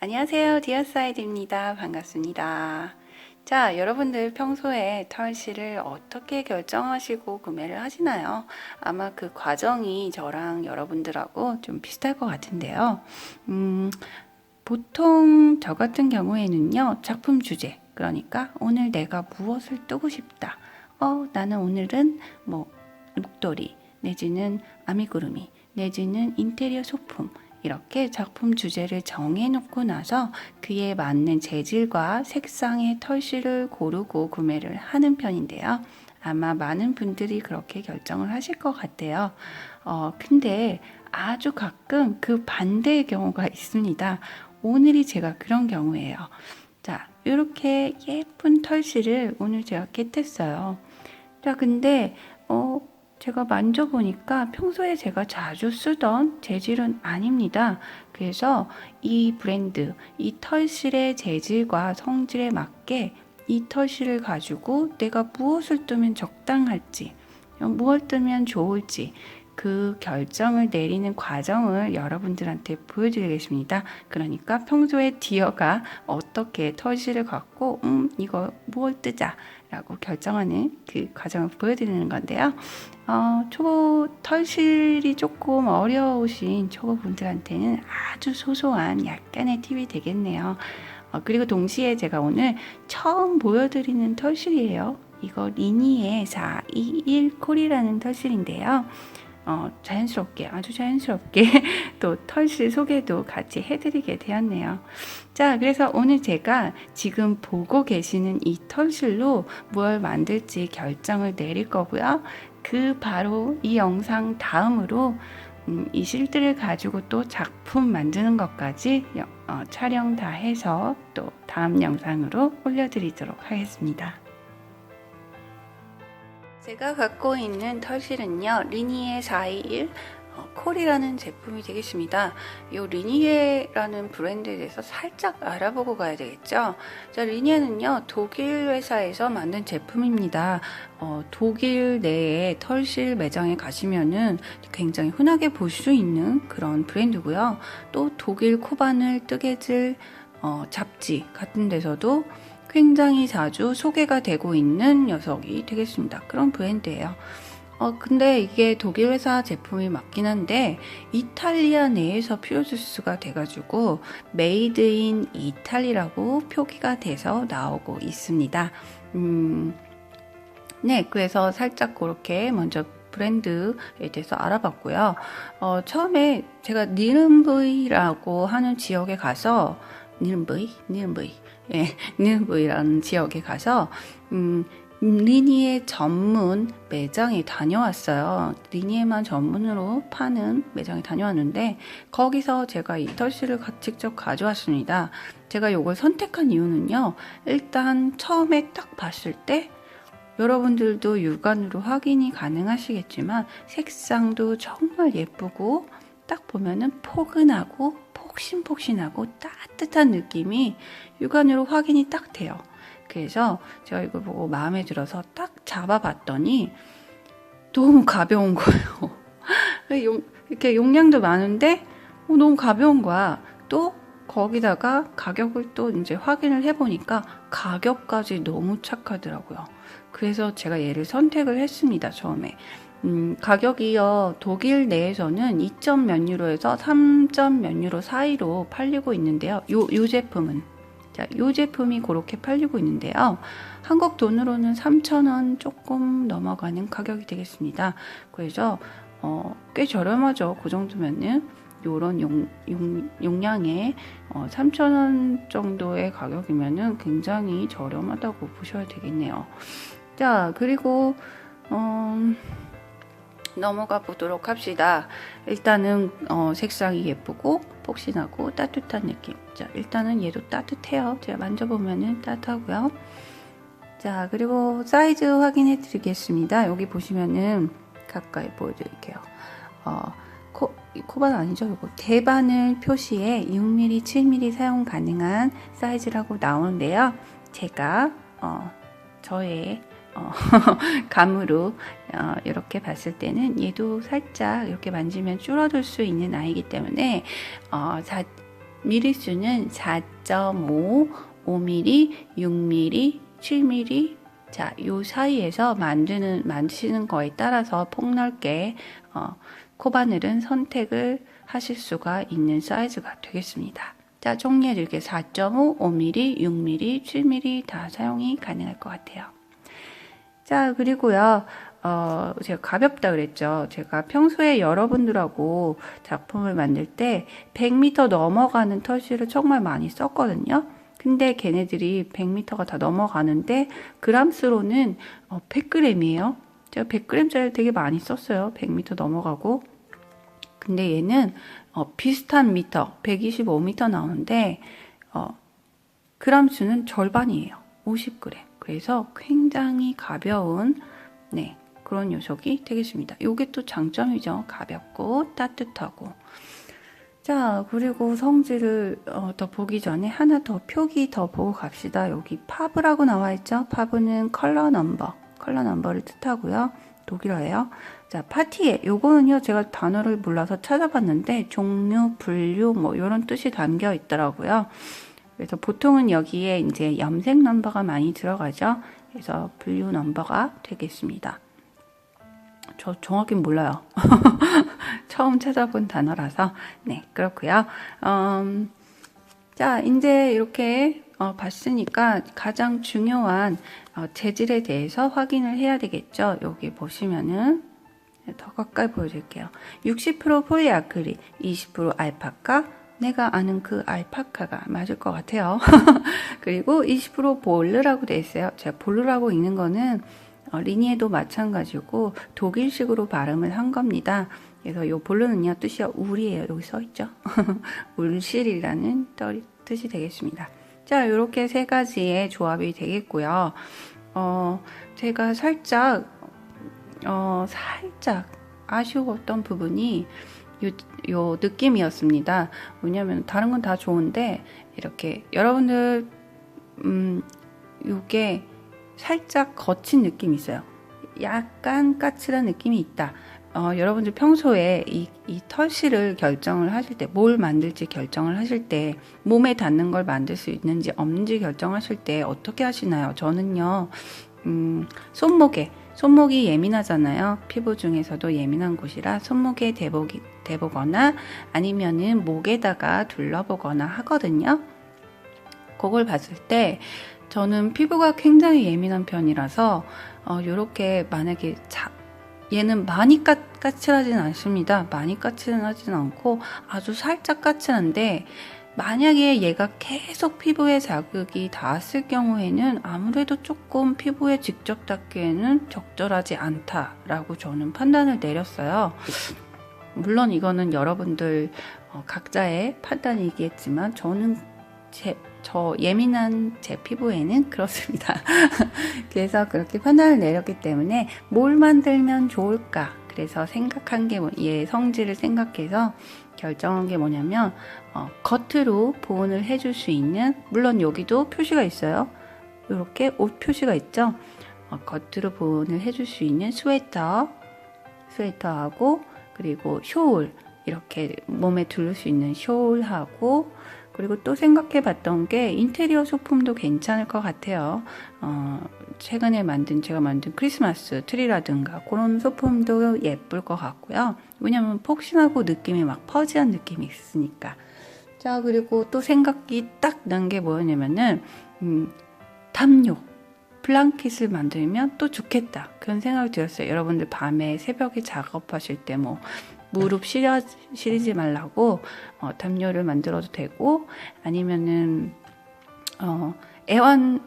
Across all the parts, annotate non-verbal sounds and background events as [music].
안녕하세요. 디어사이드입니다. 반갑습니다. 자, 여러분들 평소에 털실을 어떻게 결정하시고 구매를 하시나요? 아마 그 과정이 저랑 여러분들하고 좀 비슷할 것 같은데요. 음, 보통 저 같은 경우에는요, 작품 주제. 그러니까 오늘 내가 무엇을 뜨고 싶다. 어, 나는 오늘은 뭐, 목도리, 내지는 아미구루미, 내지는 인테리어 소품. 이렇게 작품 주제를 정해놓고 나서 그에 맞는 재질과 색상의 털실을 고르고 구매를 하는 편인데요. 아마 많은 분들이 그렇게 결정을 하실 것 같아요. 어, 근데 아주 가끔 그 반대의 경우가 [laughs] 있습니다. 오늘이 제가 그런 경우예요. 자, 이렇게 예쁜 털실을 오늘 제가 겟했어요. 자, 근데, 어, 제가 만져보니까 평소에 제가 자주 쓰던 재질은 아닙니다. 그래서 이 브랜드, 이 털실의 재질과 성질에 맞게 이 털실을 가지고 내가 무엇을 뜨면 적당할지, 무엇 뜨면 좋을지, 그 결정을 내리는 과정을 여러분들한테 보여드리겠습니다. 그러니까 평소에 디어가 어떻게 털실을 갖고, 음, 이거 무엇 뜨자. 라고 결정하는 그 과정을 보여드리는 건데요. 어, 초보 털실이 조금 어려우신 초보분들한테는 아주 소소한 약간의 팁이 되겠네요. 어, 그리고 동시에 제가 오늘 처음 보여드리는 털실이에요. 이거 리니의 421 콜이라는 털실인데요. 어, 자연스럽게, 아주 자연스럽게 [laughs] 또 털실 소개도 같이 해드리게 되었네요. 자, 그래서 오늘 제가 지금 보고 계시는 이 털실로 뭘 만들지 결정을 내릴 거고요. 그 바로 이 영상 다음으로 음, 이 실들을 가지고 또 작품 만드는 것까지 어, 촬영 다 해서 또 다음 영상으로 올려드리도록 하겠습니다. 제가 갖고 있는 털실은요 리니에 421 어, 콜이라는 제품이 되겠습니다. 이 리니에라는 브랜드에 대해서 살짝 알아보고 가야 되겠죠. 자, 리니에는요 독일 회사에서 만든 제품입니다. 어, 독일 내에 털실 매장에 가시면은 굉장히 흔하게 볼 수 있는 그런 브랜드고요. 또 독일 코바늘 뜨개질 어, 잡지 같은 데서도 굉장히 자주 소개가 되고 있는 녀석이 되겠습니다. 그런 브랜드예요. 어, 근데 이게 독일 회사 제품이 맞긴 한데, 이탈리아 내에서 프로듀스가 돼가지고, 메이드 인 이탈리라고 표기가 돼서 나오고 있습니다. 음, 네, 그래서 살짝 그렇게 먼저 브랜드에 대해서 알아봤고요. 어, 처음에 제가 니른브이라고 하는 지역에 가서, 니른브이? 니른브이. 예, 니른브이라는 지역에 가서, 음, 리니에 전문 매장에 다녀왔어요. 리니에만 전문으로 파는 매장에 다녀왔는데 거기서 제가 이 털실을 직접 가져왔습니다. 제가 이걸 선택한 이유는요. 일단 처음에 딱 봤을 때 여러분들도 육안으로 확인이 가능하시겠지만 색상도 정말 예쁘고 딱 보면은 포근하고 폭신폭신하고 따뜻한 느낌이 육안으로 확인이 딱 돼요. 그래서 제가 이걸 보고 마음에 들어서 딱 잡아봤더니 너무 가벼운 거예요. [laughs] 이렇게 용량도 많은데 어, 너무 가벼운 거야. 또 거기다가 가격을 또 이제 확인을 해보니까 가격까지 너무 착하더라고요. 그래서 제가 얘를 선택을 했습니다, 처음에. 음, 가격이요, 독일 내에서는 2점 몇 유로에서 3점 몇 유로 사이로 팔리고 있는데요. 요, 요 제품은. 자, 이 제품이 그렇게 팔리고 있는데요. 한국 돈으로는 3,000원 조금 넘어가는 가격이 되겠습니다. 그래서 어, 꽤 저렴하죠. 그 정도면은 요런 용, 용, 용량의 어, 3,000원 정도의 가격이면은 굉장히 저렴하다고 보셔야 되겠네요. 자, 그리고 어, 넘어가 보도록 합시다. 일단은 어, 색상이 예쁘고 폭신하고 따뜻한 느낌. 자, 일단은 얘도 따뜻해요. 제가 만져보면은 따뜻하고요. 자, 그리고 사이즈 확인해 드리겠습니다. 여기 보시면은 가까이 보여드릴게요. 어, 코, 코반 아니죠? 이거 대바늘 표시에 6mm, 7mm 사용 가능한 사이즈라고 나오는데요. 제가 어, 저의 어, [laughs] 감으로 어, 이렇게 봤을 때는 얘도 살짝 이렇게 만지면 줄어들 수 있는 아이기 때문에 어, 자, 미리수는 4.5, 5mm, 6mm, 7mm. 자, 요 사이에서 만드는, 만드시는 거에 따라서 폭넓게, 어, 코바늘은 선택을 하실 수가 있는 사이즈가 되겠습니다. 자, 정리해드릴게요. 4.5, 5mm, 6mm, 7mm 다 사용이 가능할 것 같아요. 자, 그리고요, 어, 제가 가볍다 그랬죠. 제가 평소에 여러분들하고 작품을 만들 때 100m 넘어가는 털실을 정말 많이 썼거든요. 근데 걔네들이 100m가 다 넘어가는데 그람수로는 어, 100g이에요. 제가 100g짜리 되게 많이 썼어요. 100m 넘어가고. 근데 얘는 어, 비슷한 미터, 125m 나오는데 어, 그람 수는 절반이에요. 50g. 그래서 굉장히 가벼운 네, 그런 녀석이 되겠습니다. 이게 또 장점이죠. 가볍고 따뜻하고. 자, 그리고 성질을 어, 더 보기 전에 하나 더 표기 더 보고 갑시다. 여기 파브라고 나와 있죠. 파브는 컬러 넘버, 컬러 넘버를 뜻하고요. 독일어예요. 자, 파티에 요거는요. 제가 단어를 몰라서 찾아봤는데 종류, 분류 뭐 이런 뜻이 담겨 있더라고요. 그래서 보통은 여기에 이제 염색 넘버가 많이 들어가죠. 그래서 분류 넘버가 되겠습니다. 저 정확히 몰라요. [laughs] 처음 찾아본 단어라서 네 그렇고요. 음, 자 이제 이렇게 어, 봤으니까 가장 중요한 어, 재질에 대해서 확인을 해야 되겠죠. 여기 보시면은 더 가까이 보여드릴게요. 60% 폴리아크릴, 20% 알파카, 내가 아는 그 알파카가 맞을 것 같아요. [laughs] 그리고 20% 볼르라고 되어 있어요. 제가 볼르라고 읽는 거는 어, 리니에도 마찬가지고 독일식으로 발음을 한 겁니다. 그래서 이 볼르는요 뜻이 울이에요. 여기 써 있죠. [laughs] 울실이라는 뜻이 되겠습니다. 자, 이렇게 세 가지의 조합이 되겠고요. 어, 제가 살짝 어, 살짝 아쉬웠던 부분이 요, 요 느낌이었습니다. 왜냐면 다른 건 다 좋은데 이렇게 여러분들 음 요게 살짝 거친 느낌이 있어요. 약간 까칠한 느낌이 있다. 어, 여러분들 평소에 이, 이 털실을 결정을 하실 때, 뭘 만들지 결정을 하실 때, 몸에 닿는 걸 만들 수 있는지 없는지 결정하실 때 어떻게 하시나요? 저는요, 음, 손목에, 손목이 예민하잖아요. 피부 중에서도 예민한 곳이라 손목에 대보기, 대보거나 아니면은 목에다가 둘러보거나 하거든요. 그걸 봤을 때 저는 피부가 굉장히 예민한 편이라서 어, 이렇게 만약에 자, 얘는 많이 까, 까칠하진 않습니다. 많이 까칠하진 않고 아주 살짝 까칠한데 만약에 얘가 계속 피부에 자극이 닿았을 경우에는 아무래도 조금 피부에 직접 닿기에는 적절하지 않다라고 저는 판단을 내렸어요. 물론 이거는 여러분들 어, 각자의 판단이겠지만 저는 제, 저 예민한 제 피부에는 [laughs] 그렇습니다. 그래서 그렇게 판단을 내렸기 때문에 뭘 만들면 좋을까? 그래서 생각한 게, 뭐, 얘 성질을 생각해서 결정한 게 뭐냐면, 어, 겉으로 보온을 해줄 수 있는, 물론 여기도 표시가 있어요. 이렇게 옷 표시가 있죠? 어, 겉으로 보온을 해줄 수 있는 스웨터, 스웨터하고, 그리고 숄, 이렇게 몸에 두를 수 있는 숄하고, 그리고 또 생각해 봤던 게 인테리어 소품도 괜찮을 것 같아요. 어, 최근에 만든, 제가 만든 크리스마스 트리라든가 그런 소품도 예쁠 것 같고요. 왜냐면 폭신하고 느낌이 막 퍼지한 느낌이 있으니까. 자, 그리고 또 생각이 딱 난 게 뭐였냐면은, 음, 담요. 블랑킷을 만들면 또 좋겠다. 그런 생각이 들었어요. 여러분들 밤에 새벽에 작업하실 때 뭐, 무릎 시려, 시리지 말라고 어, 담요를 만들어도 되고 아니면은 어, 애완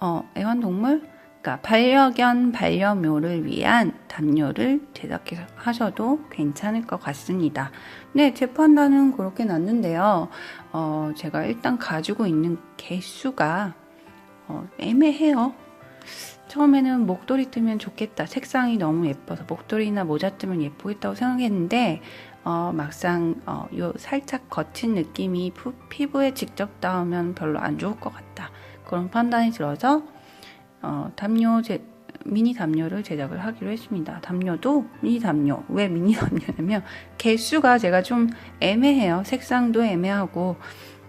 어, 애완동물 그러니까 반려견 반려묘를 위한 담요를 제작해서 하셔도 괜찮을 것 같습니다. 네, 제 판단은 그렇게 났는데요. 어, 제가 일단 가지고 있는 개수가 어, 애매해요. 처음에는 목도리 뜨면 좋겠다. 색상이 너무 예뻐서 목도리나 모자 뜨면 예쁘겠다고 생각했는데 어, 막상 어, 요 살짝 거친 느낌이 푸, 피부에 직접 닿으면 별로 안 좋을 것 같다. 그런 판단이 들어서 어, 담요 제, 미니 담요를 제작을 하기로 했습니다. 담요도 미니 담요. 왜 미니 담요냐면 개수가 제가 좀 애매해요. 색상도 애매하고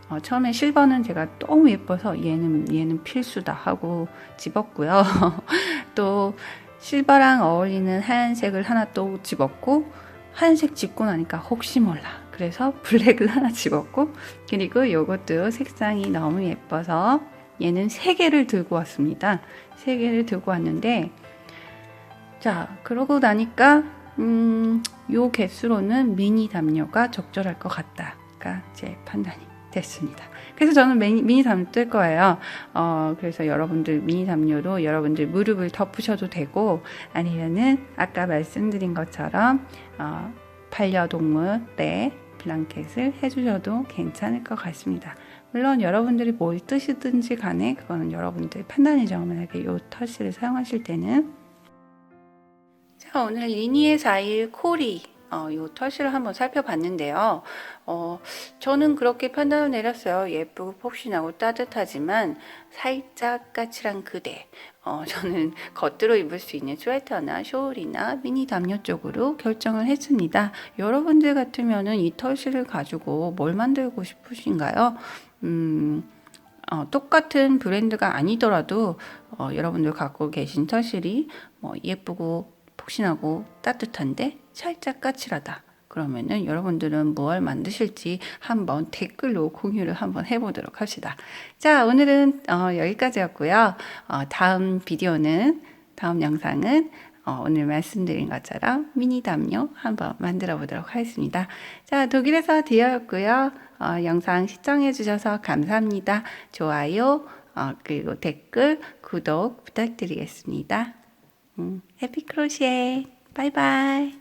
어, 처음에 실버는 제가 너무 예뻐서 얘는 얘는 필수다 하고 집었고요. [laughs] 또 실버랑 어울리는 하얀색을 하나 또 집었고 하얀색 집고 나니까 혹시 몰라. 그래서 블랙을 하나 집었고 그리고 요것도 색상이 너무 예뻐서 얘는 세 개를 들고 왔습니다. 세 개를 들고 왔는데 자 그러고 나니까 음, 요 개수로는 미니 담요가 적절할 것 같다가 제 판단이 됐습니다. 그래서 저는 미니, 미니 담요 뜰 거예요. 어, 그래서 여러분들 미니 담요로 여러분들 무릎을 덮으셔도 되고 아니면은 아까 말씀드린 것처럼 어, 반려동물의 블랑켓을 해주셔도 괜찮을 것 같습니다. 물론 여러분들이 뭘 뜨시든지 간에 그거는 여러분들 판단이죠. 만약에 요 터시를 사용하실 때는 자 오늘 리니에 4일 코리 어, 요 터시를 한번 살펴봤는데요. 어, 저는 그렇게 판단을 내렸어요. 예쁘고 폭신하고 따뜻하지만 살짝 까칠한 그대. 어, [laughs] 저는 겉으로 입을 수 있는 스웨터나 숄이나 미니 담요 쪽으로 결정을 했습니다. 여러분들 같으면은 이 털실을 가지고 뭘 만들고 싶으신가요? 음, 어, 똑같은 브랜드가 아니더라도 어, 여러분들 갖고 계신 털실이 뭐 예쁘고 폭신하고 따뜻한데 살짝 까칠하다. 그러면은 여러분들은 무얼 만드실지 한번 댓글로 공유를 한번 해보도록 합시다. 자, 오늘은 어, 여기까지였고요. 어, 다음 비디오는, 다음 영상은 어, 오늘 말씀드린 것처럼 미니 담요 한번 만들어 보도록 하겠습니다. 자, 독일에서 디어였고요. 어, 영상 시청해 주셔서 감사합니다. 좋아요, 어, 그리고 댓글, 구독 부탁드리겠습니다. 음, 해피 크로시에 바이바이.